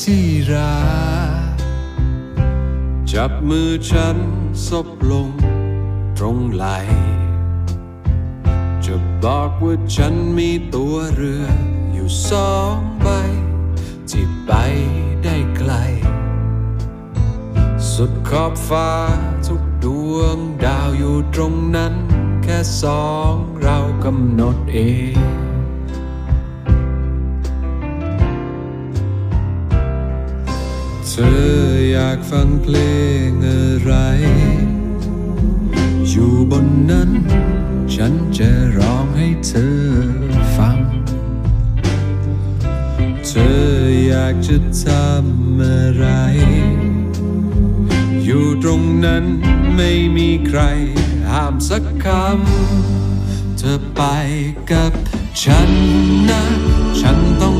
ที่รักจับมือฉันซบลงตรงไหล จะบอกว่าฉันมีตัวเรืออยู่สองใบ ที่ไปได้ไกล สุดขอบฟ้าทุกดวงดาวอยู่ตรงนั้น แค่สองเรากำหนดเอง ธออยากฟังเพลงอะไร อยู่บนนั้น ฉันจะร้องให้เธอฟัง เธออยากจะทำอะไร อยู่ตรงนั้นไม่มีใครห้ามสักคำ เธอไปกับฉันนะ ฉันต้อง